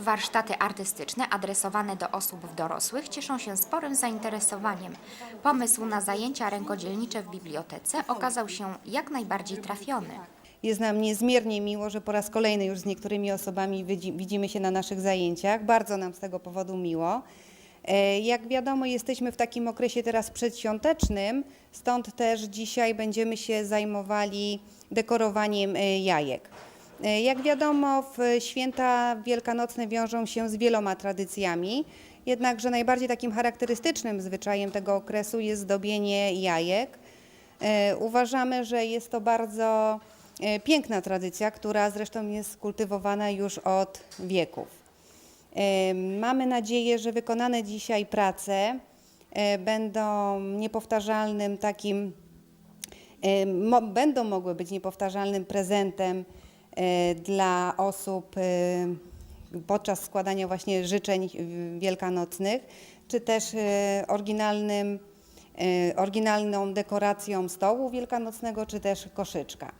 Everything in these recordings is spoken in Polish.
Warsztaty artystyczne adresowane do osób dorosłych cieszą się sporym zainteresowaniem. Pomysł na zajęcia rękodzielnicze w bibliotece okazał się jak najbardziej trafiony. Jest nam niezmiernie miło, że po raz kolejny już z niektórymi osobami widzi- widzimy się na naszych zajęciach. Bardzo nam z tego powodu miło. E, Jak wiadomo, jesteśmy w takim okresie teraz przedświątecznym, stąd też dzisiaj będziemy się zajmowali dekorowaniem e, jajek. E, Jak wiadomo, święta wielkanocne wiążą się z wieloma tradycjami, jednakże najbardziej takim charakterystycznym zwyczajem tego okresu jest zdobienie jajek. E, Uważamy, że jest to bardzo e, piękna tradycja, która zresztą jest kultywowana już od wieków. Mamy nadzieję, że wykonane dzisiaj prace będą niepowtarzalnym takim, będą mogły być niepowtarzalnym prezentem dla osób e, podczas składania właśnie życzeń e, wielkanocnych, czy też e, oryginalnym, e, oryginalną dekoracją stołu wielkanocnego, czy też koszyczka.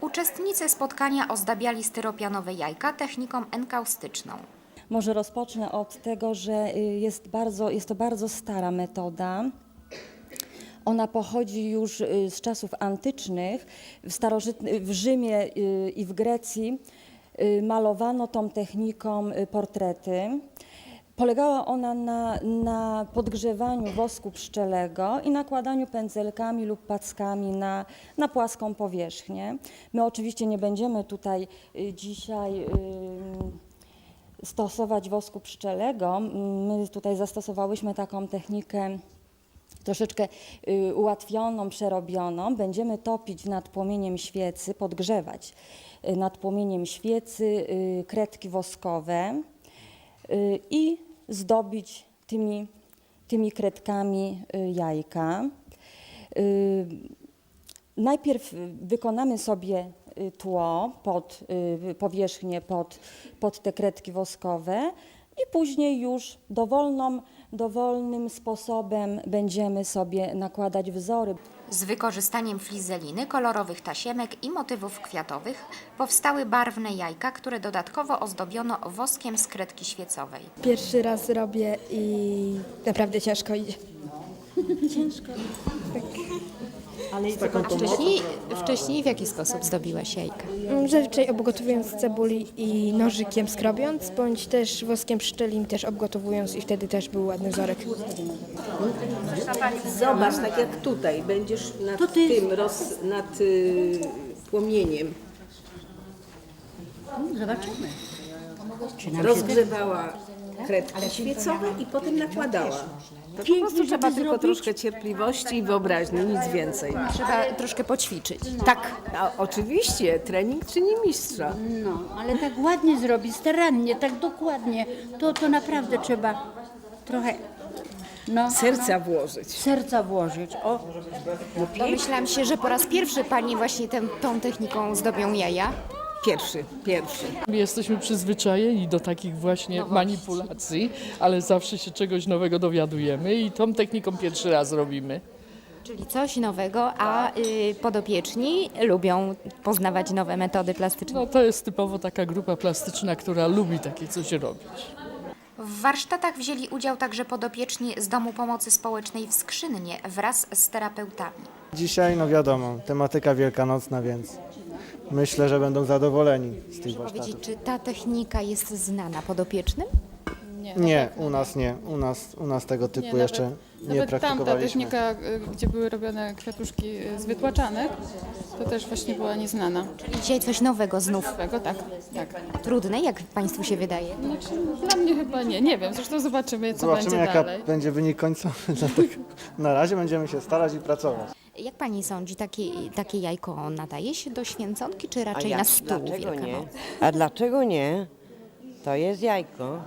Uczestnicy spotkania ozdabiali styropianowe jajka techniką enkaustyczną. Może rozpocznę od tego, że y, jest, bardzo, jest to bardzo stara metoda. Ona pochodzi już y, z czasów antycznych. W, w Rzymie y, i w Grecji y, malowano tą techniką portrety. Polegała ona na, na podgrzewaniu wosku pszczelego i nakładaniu pędzelkami lub packami na, na płaską powierzchnię. My oczywiście nie będziemy tutaj dzisiaj stosować wosku pszczelego. My tutaj zastosowałyśmy taką technikę troszeczkę y, ułatwioną, przerobioną. Będziemy topić nad płomieniem świecy, podgrzewać y, nad płomieniem świecy y, kredki woskowe i zdobić tymi, tymi kredkami jajka. Najpierw wykonamy sobie tło pod powierzchnię, pod, pod te kredki woskowe i później już dowolną, dowolnym sposobem będziemy sobie nakładać wzory. Z wykorzystaniem flizeliny, kolorowych tasiemek i motywów kwiatowych powstały barwne jajka, które dodatkowo ozdobiono woskiem z kredki świecowej. Pierwszy raz robię i naprawdę ciężko idzie. Wcześniej, wcześniej w jaki sposób zdobiłaś jajka? Mm, Zazwyczaj obgotowując cebuli i nożykiem skrobiąc, bądź też woskiem pszczelim też obgotowując i wtedy też był ładny wzorek. Zobacz, tak jak tutaj, będziesz nad tym, roz, nad y, płomieniem. Zobaczymy. Rozgrzewała kredki świecowe i potem nakładała. To po prostu trzeba tylko troszkę cierpliwości i wyobraźni, nic więcej. Trzeba troszkę poćwiczyć. Tak, a oczywiście, trening czyni mistrza. No, ale tak ładnie zrobić, starannie, tak dokładnie, to, to naprawdę trzeba trochę no, Serca włożyć. serca włożyć. O, Domyślam się, że po raz pierwszy pani właśnie tę, tą techniką zdobią jaja. Pierwszy, pierwszy. Jesteśmy przyzwyczajeni do takich właśnie manipulacji, ale zawsze się czegoś nowego dowiadujemy i tą techniką pierwszy raz robimy. Czyli coś nowego, a y, podopieczni lubią poznawać nowe metody plastyczne. No to jest typowo taka grupa plastyczna, która lubi takie coś robić. W warsztatach wzięli udział także podopieczni z Domu Pomocy Społecznej w Skrzynnie wraz z terapeutami. Dzisiaj, no wiadomo, tematyka wielkanocna, więc myślę, że będą zadowoleni z tych Powiedzieć, warsztatów. czy ta technika jest znana podopiecznym? Nie, u nas nie. U nas, u nas tego typu Nie, jeszcze nawet- nie Nawet tamta praktykowaliśmy. technika, y, gdzie były robione kwiatuszki y, z wytłaczanych, to też właśnie była nieznana. Dzisiaj coś nowego znów. Nowego, tak, tak. Trudne, jak Państwu się wydaje? Znaczy, dla mnie chyba nie, nie wiem, zresztą zobaczymy, co Zobaczymy, będzie jaka dalej. będzie wynik końcowy. Dlatego na razie będziemy się starać i pracować. Jak Pani sądzi, takie, takie jajko nadaje się do święconki, czy raczej jak- na stół dlaczego nie? A dlaczego nie? To jest jajko.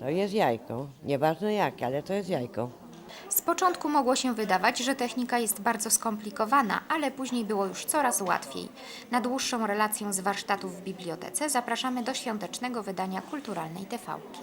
To jest jajko. Nieważne jakie, ale to jest jajko. Z początku mogło się wydawać, że technika jest bardzo skomplikowana, ale później było już coraz łatwiej. Na dłuższą relację z warsztatów w bibliotece zapraszamy do świątecznego wydania kulturalnej TVki.